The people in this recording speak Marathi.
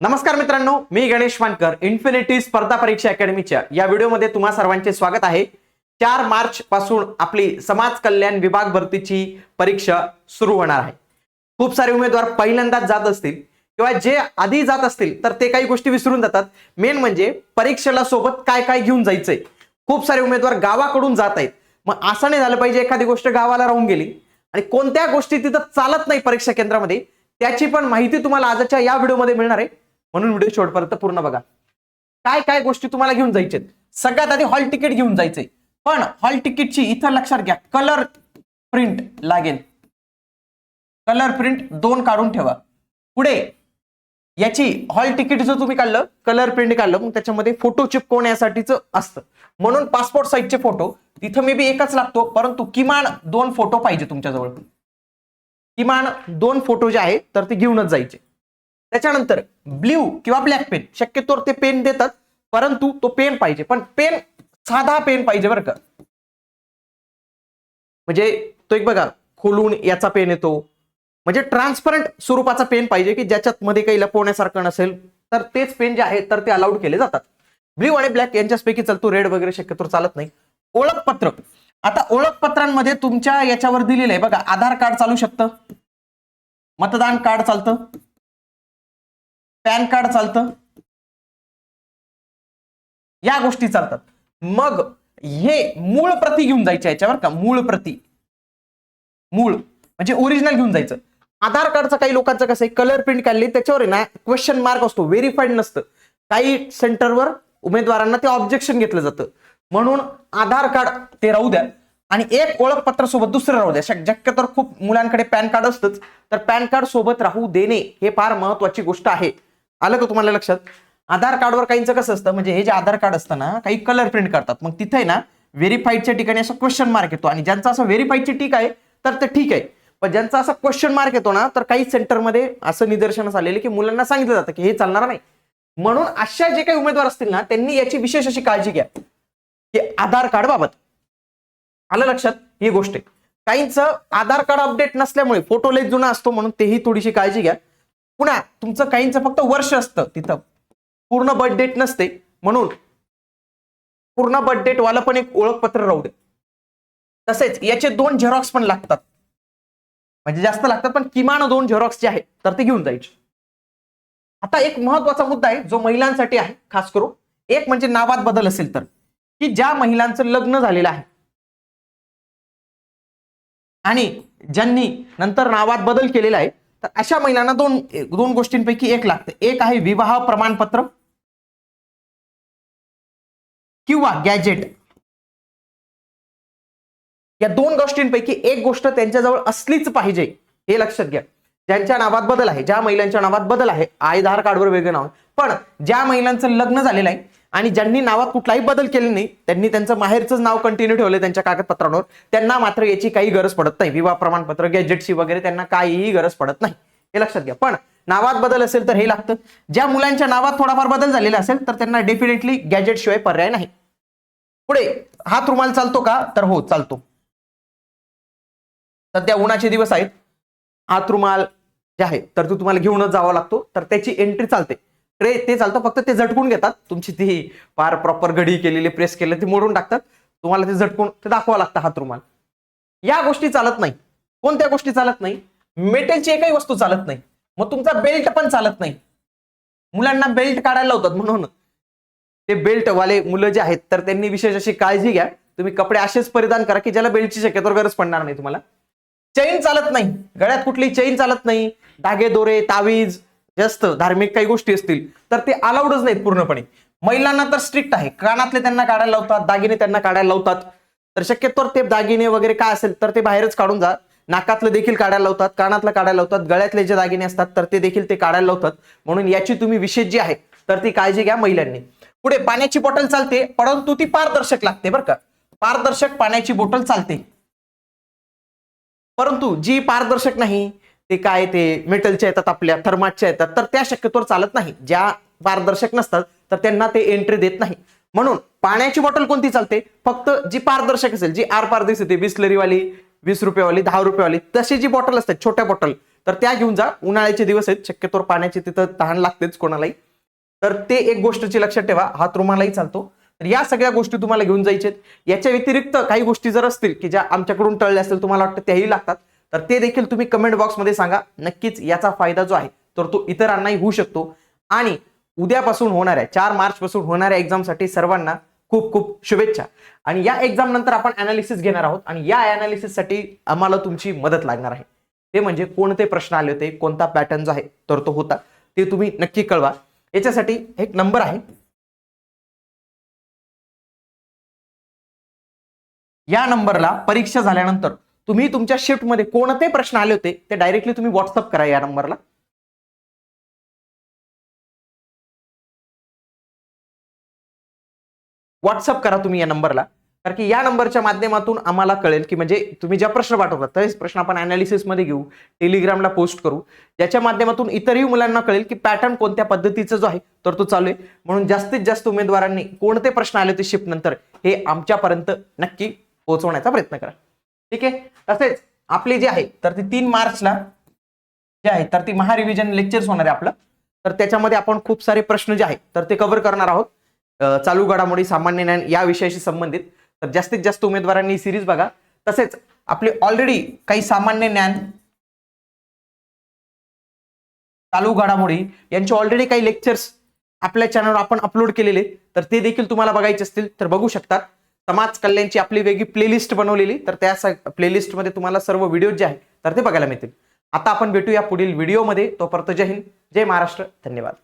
नमस्कार मित्रांनो मी गणेश वानकर इन्फिनिटी स्पर्धा परीक्षा अकॅडमीच्या या व्हिडिओमध्ये तुम्हा सर्वांचे स्वागत आहे. चार मार्च पासून आपली समाज कल्याण विभाग भरतीची परीक्षा सुरू होणार आहे. खूप सारे उमेदवार पहिल्यांदाच जात असतील किंवा जे आधी जात असतील तर ते काही गोष्टी विसरून जातात. मेन म्हणजे परीक्षेला सोबत काय काय घेऊन जायचंय. खूप सारे उमेदवार गावाकडून जात आहेत. मग असं नाही झालं पाहिजे एखादी गोष्ट गावाला राहून गेली आणि कोणत्या गोष्टी तिथं चालत नाही परीक्षा केंद्रामध्ये त्याची पण माहिती तुम्हाला आजच्या या व्हिडिओमध्ये मिळणार आहे. म्हणून व्हिडिओ शेवटपर्यंत पूर्ण बघा. काय काय गोष्टी तुम्हाला घेऊन जायचे सगळ्यात आधी हॉल तिकीट घेऊन जायचंय. पण हॉल तिकीटची इथं लक्षात घ्या. कलर प्रिंट लागेल. कलर प्रिंट दोन काढून ठेवा. पुढे याची हॉल तिकीट जर तुम्ही काढलं कलर प्रिंट काढलं मग त्याच्यामध्ये फोटो चिपकवण्यासाठीच असतं. म्हणून पासपोर्ट साईजचे फोटो तिथं मे बी एकच लागतो परंतु किमान दोन फोटो पाहिजे तुमच्याजवळ. किमान दोन फोटो जे आहेत तर ते घेऊनच जायचे. त्याच्यानंतर ब्ल्यू किंवा ब्लॅक पेन. शक्यतोवर ते पेन देतात परंतु तो पेन पाहिजे. पण पेन साधा पेन पाहिजे बरं का. म्हणजे तो एक बघा खोलून याचा पेन येतो. म्हणजे ट्रान्सपरंट स्वरूपाचा पेन पाहिजे की ज्याच्यात मध्ये काही लपवण्यासारखं नसेल तर तेच पेन जे आहेत तर ते अलाउड केले जातात. ब्ल्यू आणि ब्लॅक यांच्यापैकी चालतो रेड वगैरे शक्यतो चालत नाही. ओळखपत्र. आता ओळखपत्रांमध्ये तुमच्या याच्यावर दिलेलं आहे बघा आधार कार्ड चालू शकतं. मतदान कार्ड चालतं. पॅन कार्ड चालतं. या गोष्टी चालतात. मग हे मूळ प्रती घेऊन जायच्या याच्यावर का? मूळ प्रती. मूळ. म्हणजे ओरिजिनल घेऊन जायचं. आधार कार्डचं काही लोकांचं कसं आहे कलर प्रिंट काढले त्याच्यावर ना क्वेश्चन मार्क असतो व्हेरीफाईड नसतं. काही सेंटरवर उमेदवारांना ते ऑब्जेक्शन घेतलं जातं. म्हणून आधार कार्ड ते राहू द्या. आणि एक ओळखपत्र सोबत दुसरं राहू द्या. शक्य तर खूप मुलांकडे पॅन कार्ड असतंच. तर पॅन कार्ड सोबत राहू देणे हे फार महत्वाची गोष्ट आहे. आलं का तुम्हाला लक्षात? आधार कार्डवर काहींचं कसं असतं म्हणजे हे जे आधार कार्ड असतं ना काही कलर प्रिंट करतात. मग तिथे ना व्हेरीफाईडच्या ठिकाणी असं क्वेश्चन मार्क येतो. आणि ज्यांचं असं व्हेरीफाईडची ठीक आहे तर ते ठीक आहे. पण ज्यांचा असा क्वेश्चन मार्क येतो ना तर काही सेंटरमध्ये असं निदर्शनास आलेलं की मुलांना सांगितलं जातं की हे चालणार नाही. म्हणून अशा जे काही उमेदवार असतील ना त्यांनी याची विशेष अशी काळजी घ्या. की आधार कार्ड बाबत. आलं लक्षात? ही गोष्ट आहे. काहींचं आधार कार्ड अपडेट नसल्यामुळे फोटो लय जुना असतो म्हणून तेही थोडीशी काळजी घ्या. पुन्हा तुमचं काहींचं फक्त वर्ष असतं तिथं. पूर्ण बर्थ डेट नसते. म्हणून पूर्ण बर्थ डेट वाला पण एक ओळखपत्र राहू दे. तसेच याचे दोन झेरॉक्स पण लागतात. म्हणजे जास्त लागतात पण किमान दोन झेरॉक्स जे आहेत तर ते घेऊन जायचे. आता एक महत्त्वाचा मुद्दा आहे जो महिलांसाठी आहे खास करून. एक म्हणजे नावात बदल असेल तर. की ज्या महिलांचं लग्न झालेलं आहे. आणि ज्यांनी नंतर नावात बदल केलेला आहे तर अशा महिलांना दोन दोन गोष्टींपैकी एक लागतं. एक आहे विवाह प्रमाणपत्र किंवा गॅजेट या दोन गोष्टींपैकी एक गोष्ट त्यांच्याजवळ असलीच पाहिजे हे लक्षात घ्या. ज्यांच्या नावात बदल आहे ज्या महिलांच्या नावात बदल आहे आयधार कार्डवर वेगळं नाव आहे. पण ज्या महिलांचं लग्न झालेलं आहे आणि ज्यांनी नावात कुठलाही बदल केले नाही त्यांनी त्यांचं माहेरचंच नाव कंटिन्यू ठेवलं त्यांच्या कागदपत्रांवर त्यांना मात्र याची काही गरज पडत नाही. विवाह प्रमाणपत्र गॅजेटची वगैरे त्यांना काहीही गरज पडत नाही. हे लक्षात घ्या. पण नावात बदल असेल तर हे लागतं. ज्या मुलांच्या नावात थोडाफार बदल झालेला असेल तर त्यांना डेफिनेटली गॅजेट शिवाय पर्याय नाही. पुढे हात रुमाल चालतो का? तर हो चालतो. सध्या उन्हाचे दिवस आहेत. हात रुमाल जे आहे तर तो तुम्हाला घेऊनच जावा लागतो. तर त्याची एंट्री चालते. ट्रे ते चालतं फक्त ते झटकून घेतात. तुमची ती फार प्रॉपर घडी केलेली प्रेस केलेली ती मोडून टाकतात. तुम्हाला ते झटकून ते दाखवावं लागतं हात रुमाल. या गोष्टी चालत नाही. कोणत्या गोष्टी चालत नाही? मेटलची एकही वस्तू चालत नाही. मग तुमचा बेल्ट पण चालत नाही. मुलांना बेल्ट काढायला लावतात म्हणून. ते बेल्ट वाले मुलं जे आहेत तर त्यांनी विशेष अशी काळजी घ्या. तुम्ही कपडे असेच परिधान करा की ज्याला बेल्टची शक्यतो गरज पडणार नाही तुम्हाला. चैन चालत नाही. गळ्यात कुठली चैन चालत नाही. धागे दोरे तावीज जास्त धार्मिक काही गोष्टी असतील तर ते अलाउडच नाहीत पूर्णपणे. महिलांना तर स्ट्रिक्ट आहे. कानातले त्यांना काढायला लावतात दागिने त्यांना काढायला लावतात. तर शक्यतोवर ते दागिने वगैरे काय असेल तर ते बाहेरच काढून जा. नाकातलं देखील काढायला लावतात कानातलं काढायला लावतात. गळ्यातले जे दागिने असतात तर ते देखील ते काढायला लावतात. म्हणून याची तुम्ही विशेष जी आहे तर ती काळजी घ्या महिलांनी. पुढे पाण्याची बॉटल चालते परंतु ती पारदर्शक लागते बरं का. पारदर्शक पाण्याची बॉटल चालते. परंतु जी पारदर्शक नाही ते काय ते मेटलच्या येतात आपल्या थर्माटच्या येतात. तर त्या शक्यतोवर चालत नाही. ज्या पारदर्शक नसतात तर त्यांना ते एंट्री देत नाही. म्हणून पाण्याची बॉटल कोणती चालते? फक्त जी पारदर्शक असेल जी आर पारदर्शक दिसते बिस्लरीवाली वीस रुपयेवाली दहा रुपयेवाली तशी जी बॉटल असतात छोट्या बॉटल तर त्या घेऊन जा. उन्हाळ्याचे दिवस आहेत शक्यतोवर पाण्याची तिथं तहान लागतेच कोणालाही. तर ते एक गोष्टीची लक्षात ठेवा हात रुमालाही चालतो. तर या सगळ्या गोष्टी तुम्हाला घेऊन जायचे याच्या व्यतिरिक्त काही गोष्टी जर असतील की ज्या आमच्याकडून टळल्या असतील तुम्हाला वाटतं त्याही लागतात. तर ते देखील तुम्ही कमेंट बॉक्समध्ये सांगा. नक्कीच याचा फायदा जो आहे तर तो इतरांनाही होऊ शकतो. आणि उद्यापासून होणाऱ्या चार मार्चपासून होणाऱ्या एक्झामसाठी सर्वांना खूप खूप शुभेच्छा. आणि या एक्झाम नंतर आपण अनालिसिस घेणार आहोत आणि या अनालिसिससाठी आम्हाला तुमची मदत लागणार आहे. ते म्हणजे कोणते प्रश्न आले होते कोणता पॅटर्न जो आहे तर तो होता. ते तुम्ही नक्की कळवा. याच्यासाठी एक नंबर आहे. या नंबरला परीक्षा झाल्यानंतर तुम्ही तुमच्या शिफ्टमध्ये कोणते प्रश्न आले होते ते डायरेक्टली तुम्ही व्हॉट्सअप करा या नंबरला व्हॉट्सअप करा तुम्ही या नंबरला कारण की या नंबरच्या माध्यमातून आम्हाला कळेल की म्हणजे तुम्ही ज्या प्रश्न पाठवतात तेच प्रश्न आपण अनालिसिसमध्ये घेऊ टेलिग्रामला पोस्ट करू. ज्याच्या माध्यमातून इतरही मुलांना कळेल की पॅटर्न कोणत्या पद्धतीचा जो आहे तर तो चालू आहे. म्हणून जास्तीत जास्त उमेदवारांनी कोणते प्रश्न आले होते शिफ्ट नंतर हे आमच्यापर्यंत नक्की पोहोचवण्याचा प्रयत्न करा. ठीक आहे? तसेच आपली जी आहे तर ती तीन मार्चला जे आहे तर ती महारिव्हिजन लेक्चर्स होणार आहे आपलं. तर त्याच्यामध्ये आपण खूप सारे प्रश्न जे आहेत तर ते कव्हर करणार आहोत. चालू घडामोडी सामान्य ज्ञान या विषयाशी संबंधित. तर जास्तीत जास्त उमेदवारांनी ही सिरीज बघा. तसेच आपले ऑलरेडी काही सामान्य ज्ञान चालू घडामोडी यांचे ऑलरेडी काही लेक्चर्स आपल्या चॅनलवर आपण अपलोड केलेले तर ते देखील तुम्हाला बघायचे असतील तर बघू शकतात समाज कल्याणची आपली वेगळी प्लेलिस्ट बनवलेली. तर त्या प्लेलिस्टमध्ये तुम्हाला सर्व व्हिडिओ जे आहेत तर ते बघायला मिळतील. आता आपण भेटूया पुढील व्हिडिओमध्ये तोपर्यंत जय हिंद जय महाराष्ट्र. धन्यवाद.